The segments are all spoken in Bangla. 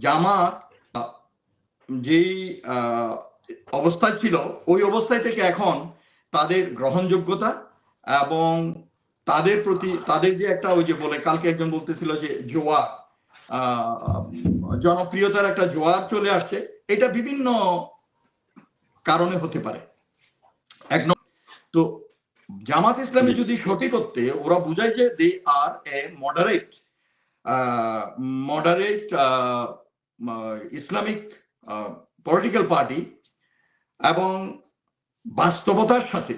জামাত যেই আহ, অবস্থায় ছিল ওই অবস্থায় থেকে এখন তাদের গ্রহণযোগ্যতা এবং তাদের প্রতি তাদের যে একটা ওই যে বলে কালকে একজন বলতেছিল যে জোয়ার জনপ্রিয়তার একটা জোয়ার চলে আসছে। এটা বিভিন্ন কারণে হতে পারে। এক তো জামাত ইসলামী যদি সঠিক করতে ওরা বুঝায় যে they are a moderate moderate Islamic political party এবং বাস্তবতার সাথে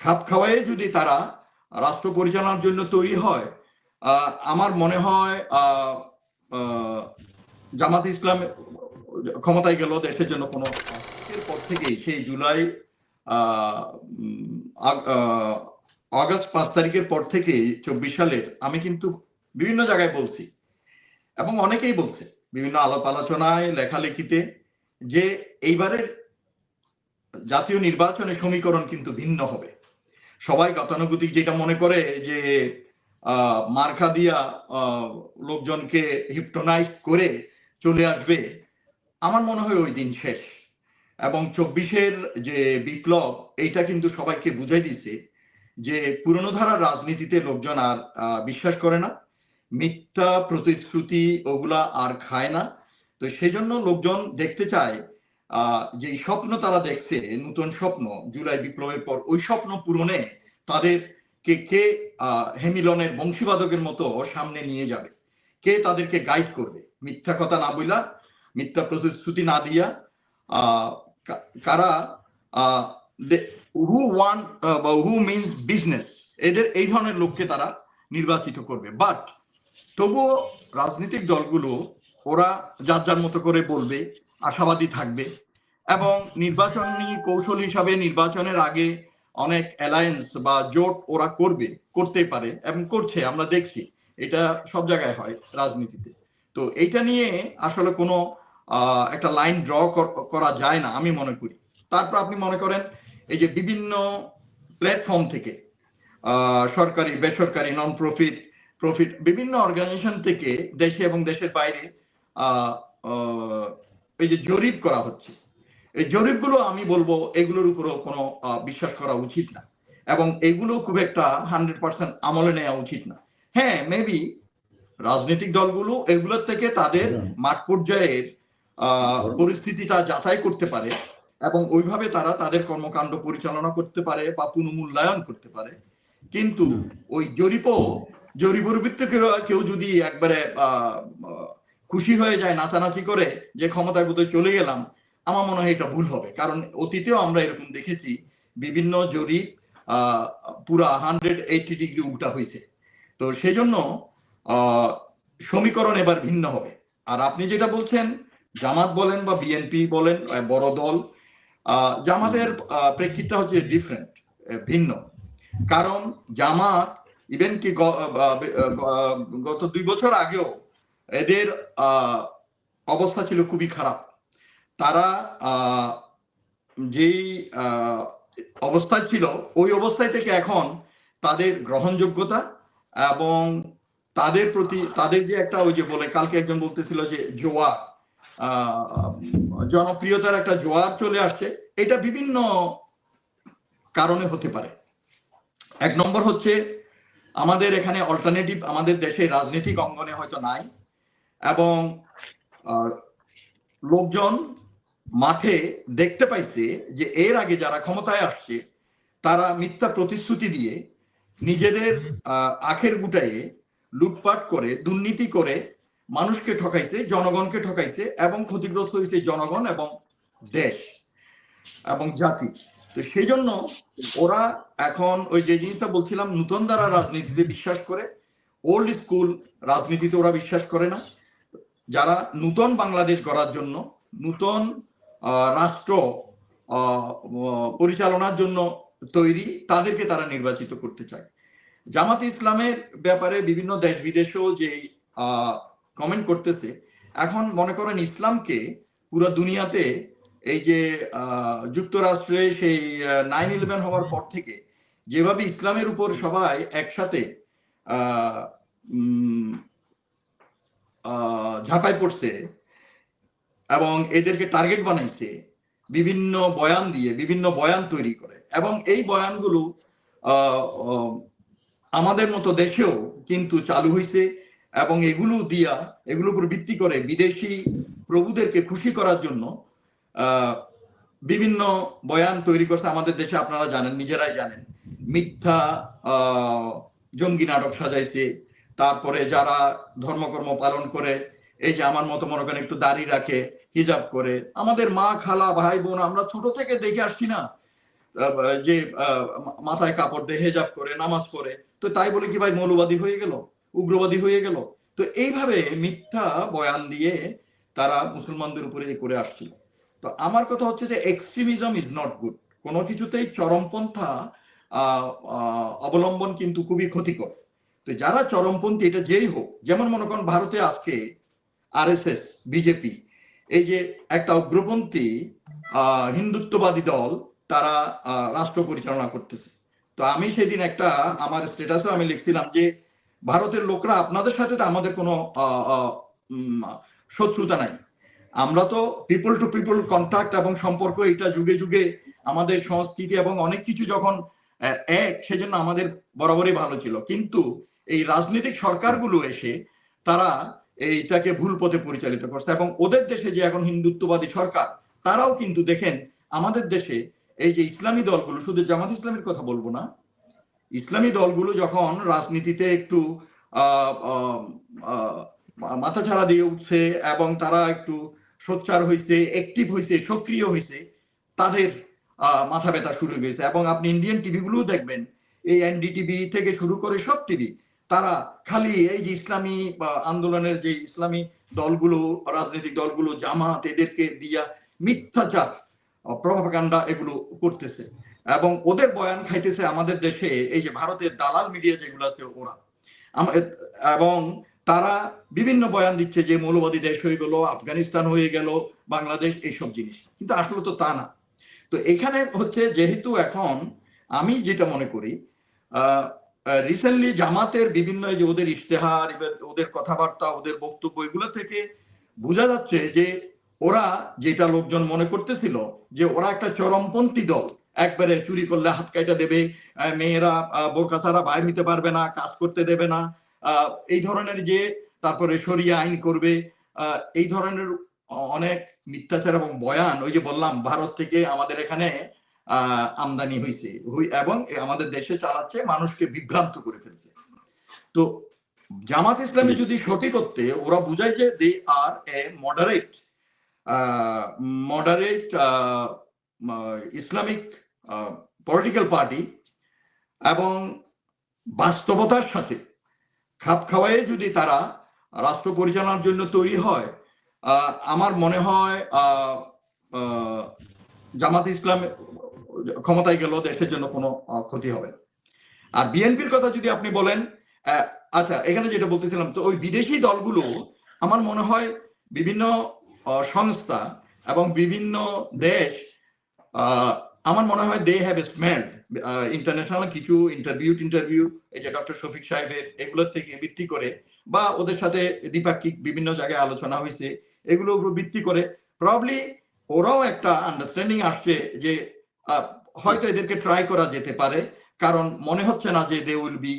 খাপ খাওয়ায়ে যদি তারা রাষ্ট্র পরিচালনার জন্য তৈরি হয় আমার মনে হয় জামাত ইসলাম ক্ষমতায় গেল দেশের জন্য কোনো পর থেকেই সেই জুলাই আগস্ট পাঁচ তারিখের পর থেকে চব্বিশ সালের আমি কিন্তু বিভিন্ন জায়গায় বলছি এবং অনেকেই বলছে বিভিন্ন আলাপ আলোচনায়, লেখালেখিতে, যে এইবারের জাতীয় নির্বাচনের সমীকরণ কিন্তু ভিন্ন হবে। সবাই গতানুগতিক যেটা মনে করে যে মার্কা দিয়া লোকজনকে হিপটোনাইজ করে চলে আসবে, আমার মনে হয় ওই দিন শেষ। এবং চব্বিশের যে বিপ্লব, এইটা কিন্তু সবাইকে বুঝাই দিচ্ছে যে, পুরনো ধারার রাজনীতিতে লোকজন আর বিশ্বাস করে না। মিথ্যা প্রতিশ্রুতি ওগুলা আর খায় না। তো সেই জন্য লোকজন দেখতে চায় যে স্বপ্ন তারা দেখছে নতুন স্বপ্ন, জুলাই বিপ্লবের পর ওই স্বপ্ন পূরণে তাদের কে হেমিলনের বংশীবাদকের মতো সামনে নিয়ে যাবে। কে তাদেরকে গাইড করবে? মিথ্যা কথা না বইলা, মিথ্যা প্রতিশ্রুতি না দিয়া কারা who one who means business এদের এই ধরনের লোককে তারা নির্বাচিত করবে। বাট তবুও রাজনৈতিক দলগুলো, ওরা যার যার মতো করে বলবে, আশাবাদী থাকবে এবং নির্বাচনী কৌশল হিসাবে নির্বাচনের আগে অনেক অ্যালায়েন্স বা জোট ওরা করবে করতে পারে এবং করছে, আমরা দেখছি। এটা সব জায়গায় হয় রাজনীতিতে। তো এইটা নিয়ে আসলে কোনো একটা লাইন ড্র করা যায় না, আমি মনে করি। তারপর আপনি মনে করেন, এই যে বিভিন্ন প্ল্যাটফর্ম থেকে সরকারি, বেসরকারি নন প্রফিট প্রফিট বিভিন্ন অর্গানাইজেশন থেকে দেশে এবং দেশের বাইরে এই যে জরিপ করা হচ্ছে। এই জরিপগুলো আমি বলব এগুলোর উপরও কোনো বিশ্বাস করা উচিত না। এবং এগুলো খুব একটা হান্ড্রেড পার্সেন্ট আমলে নেওয়া উচিত না। হ্যাঁ মেবি রাজনৈতিক দলগুলো এগুলোর থেকে তাদের মাঠ পর্যায়ের আহ, পরিস্থিতিটা যাচাই করতে পারে এবং ওইভাবে তারা তাদের কর্মকাণ্ড পরিচালনা করতে পারে বা পুনমূল্যায়ন করতে পারে। কিন্তু ওই জরিপও জরিপের ভিত্তিতে কেউ- যদি একবারে খুশি হয়ে যায়, নাচানাচি করে যে ক্ষমতায় বোধহয় চলে গেলাম, আমার মনে হয় এটা ভুল হবে। কারণ অতীতেও আমরা এরকম দেখেছি, বিভিন্ন জরিপ পুরা হান্ড্রেড এইটি ডিগ্রি উল্টা হয়েছে। তো সেজন্য সমীকরণ এবার ভিন্ন হবে। আর আপনি যেটা বলছেন, জামাত বলেন বা বিএনপি বলেন বড় দল জামাতের প্রেক্ষিতটা হচ্ছে ডিফারেন্ট ভিন্ন। কারণ জামাত ইভেন কি গত দুই বছর আগেও এদের অবস্থা ছিল খুবই খারাপ। তারা যেই অবস্থায় ছিল, ওই অবস্থায় থেকে এখন তাদের গ্রহণযোগ্যতা এবং তাদের প্রতি, তাদের যে একটা ওই যে বলে, কালকে একজন বলতেছিল যে জোয়ার জনপ্রিয়তার একটা জোয়ার চলে আসছে। এটা বিভিন্ন কারণে হতে পারে। এক নম্বর হচ্ছে আমাদের এখানে অল্টারনেটিভ আমাদের দেশে রাজনৈতিক অঙ্গনে হয়তো নাই। এবং লোকজন মাঠে দেখতে পাইছে যে এর আগে যারা ক্ষমতায় আসছে, তারা মিথ্যা প্রতিশ্রুতি দিয়ে নিজেদের আখের গুটাইয়ে লুটপাট করে, দুর্নীতি করে মানুষকে ঠকাইছে, জনগণকে ঠকাইছে এবং ক্ষতিগ্রস্ত হয়েছে জনগণ এবং দেশ এবং জাতি। তো সেই জন্য ওরা এখন ওই যে জিনিসটা বলছিলাম, নূতন দ্বারা রাজনীতিতে বিশ্বাস করে ওল্ড স্কুল রাজনীতিতে ওরা বিশ্বাস করে না। যারা নূতন বাংলাদেশ গড়ার জন্য, নূতন রাষ্ট্র পরিচালনার জন্য তৈরি, তাদেরকে তারা নির্বাচিত করতে চায়। জামাত ইসলামের ব্যাপারে বিভিন্ন দেশ বিদেশেও যে কমেন্ট করতেছে, এখন মনে করেন ইসলামকে পুরো দুনিয়াতে এই যে যুক্তরাষ্ট্রে সেই নাইন ইলেভেন হওয়ার পর থেকে যেভাবে ইসলামের উপর সবাই একসাথে ঝাঁপাই পড়ছে এবং এদেরকে টার্গেট বানাইছে, বিভিন্ন বয়ান দিয়ে, বিভিন্ন বয়ান তৈরি করে এবং এই বয়ানগুলো আমাদের মতো দেশেও কিন্তু চালু হয়েছে এবং এগুলো দিয়া, এগুলোর উপর ভিত্তি করে বিদেশি প্রভুদেরকে খুশি করার জন্য বিভিন্ন বয়ান তৈরি করছে আমাদের দেশে, আপনারা জানেন, নিজেরাই জানেন। মিথ্যা জঙ্গি নাটক সাজাইছে। তারপরে যারা ধর্মকর্ম পালন করে, এই যে আমার মতো মনে করেন একটু দাড়ি রাখে, হিজাব করে, আমাদের মা, খালা, ভাই, বোন, আমরা ছোট থেকে দেখে আসছি না যে মাথায় কাপড় দিয়ে হেজাব করে, নামাজ পড়ে। তো তাই বলে কি ভাই মৌলবাদী হয়ে গেল? উগ্রবাদী হয়ে গেল? তো এইভাবে মিথ্যা বয়ান দিয়ে তারা মুসলমানদের উপরে করে আসছিল। তো আমার কথা হচ্ছে যে এক্সট্রিমিজম ইজ নট গুড কোনো কিছুতেই চরমপন্থা অবলম্বন কিন্তু খুবই ক্ষতিকর। তো যারা চরমপন্থী এটা যেই হোক যেমন মনে করেন ভারতে আজকে আরএসএস বিজেপি এই যে একটা উগ্রপন্থী আহ, হিন্দুত্ববাদী দল তারা রাষ্ট্র পরিচালনা করতেছে। তো আমি সেদিন একটা আমার স্ট্যাটাসে আমি লিখছিলাম যে ভারতের লোকরা আপনাদের সাথে তো আমাদের কোনো শত্রুতা নাই। আমরা তো পিপল টু পিপল কন্ট্যাক্ট এবং সম্পর্ক এটা যুগে যুগে আমাদের সংস্কৃতি এবং অনেক কিছু যখন এক, সেজন্য আমাদের বরাবরই ভালো ছিল। কিন্তু এই রাজনৈতিক সরকারগুলো এসে তারা এইটাকে ভুল পথে পরিচালিত করছে এবং ওদের দেশে যে এখন হিন্দুত্ববাদী সরকার, তারাও কিন্তু দেখেন আমাদের দেশে এই যে ইসলামী দলগুলো, শুধু জামাত ইসলামের কথা বলব না, ইসলামী দলগুলো যখন রাজনীতিতে একটু মাথা ছাড়া দিয়ে উঠছে এবং তারা একটু সোচ্চার হয়েছে অ্যাক্টিভ হয়েছে সক্রিয় হয়েছে তাদের মাথা ব্যথা শুরু হয়ে গেছে। এবং আপনি ইন্ডিয়ান টিভিগুলোও দেখবেন, এই এনডিটিভি থেকে শুরু করে সব টিভি তারা খালি এই যে ইসলামী আন্দোলনের যে ইসলামী দলগুলো, রাজনৈতিক দলগুলো, জামাত, এদেরকে দিয়া মিথ্যাচার প্রভাকাণ্ডা এগুলো করতেছে। এবং ওদের বয়ান খাইতেছে আমাদের দেশে, এই যে ভারতের দালাল মিডিয়া যেগুলো আছে ওরা। এবং তারা বিভিন্ন বয়ান দিচ্ছে যে মৌলবাদী দেশ হয়ে গেল, আফগানিস্তান হয়ে গেল, বাংলাদেশ, এইসব জিনিস। কিন্তু আসলে তো তা না। তো এখানে হচ্ছে যেহেতু এখন আমি যেটা মনে করি রিসেন্টলি জামাতের বিভিন্ন যে ওদের ইশতেহার ওদের কথাবার্তা, ওদের বক্তব্য, এগুলো থেকে বোঝা যাচ্ছে যে ওরা যেটা লোকজন মনে করতেছিল, যে ওরা একটা চরমপন্থী দল। একবারে চুরি করলে হাত কাইটা দেবে মেয়েরা বোরকা ছাড়া বাইর হইতে পারবে না, কাজ করতে দেবে না। এই ধরনের যে তারপরে সরিয়ে আইন করবে এই ধরনের অনেক মিথ্যাচার এবং বয়ান, ওই যে বললাম, ভারত থেকে আমাদের এখানে আমদানি হয়েছে এবং আমাদের দেশে চালাচ্ছে, মানুষকে বিভ্রান্ত করে ফেলছে। তো জামাত ইসলামী যদি সঠিকত্বে ওরা বুঝায় যে they are a moderate moderate Islamic political party এবং বাস্তবতার সাথে খাপ খাওয়ায়ে যদি তারা রাষ্ট্র পরিচালনার জন্য তৈরি হয় আমার মনে হয় জামাত ইসলাম ক্ষমতায় গেল দেশের জন্য কোনো ক্ষতি হবে না। আর বিএনপির কথা যদি আপনি বলেন আচ্ছা এখানে যেটা বলতেছিলাম, তো ওই বিদেশি দলগুলো, আমার মনে হয় বিভিন্ন সংস্থা এবং বিভিন্ন দেশ আমার মনে হয় দে হ্যাভ স্মেল ইন্টারন্যাশনাল কিছু ইন্টারভিউ ইন্টারভিউ এই যে ডক্টর শফিক সাহেবের এগুলোর থেকে ভিত্তি করে বা ওদের সাথে দ্বিপাক্ষিক বিভিন্ন জায়গায় আলোচনা হয়েছে, এগুলোর ভিত্তি করে প্রবলি ওরাও একটা আন্ডারস্ট্যান্ডিং আসছে যে হয়তো এদেরকে ট্রাই করা যেতে পারে, কারণ মনে হচ্ছে না যে দে উইল বি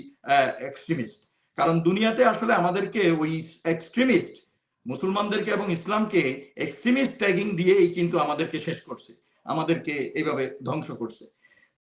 এক্সট্রিমিস্ট কারণ দুনিয়াতে আসলে আমাদেরকে ওই এক্সট্রিমিস্ট মুসলমানদেরকে এবং ইসলামকে এক্সট্রিমিস্ট ট্যাগিং দিয়েই কিন্তু আমাদেরকে শেষ করছে, আমাদেরকে এইভাবে ধ্বংস করছে।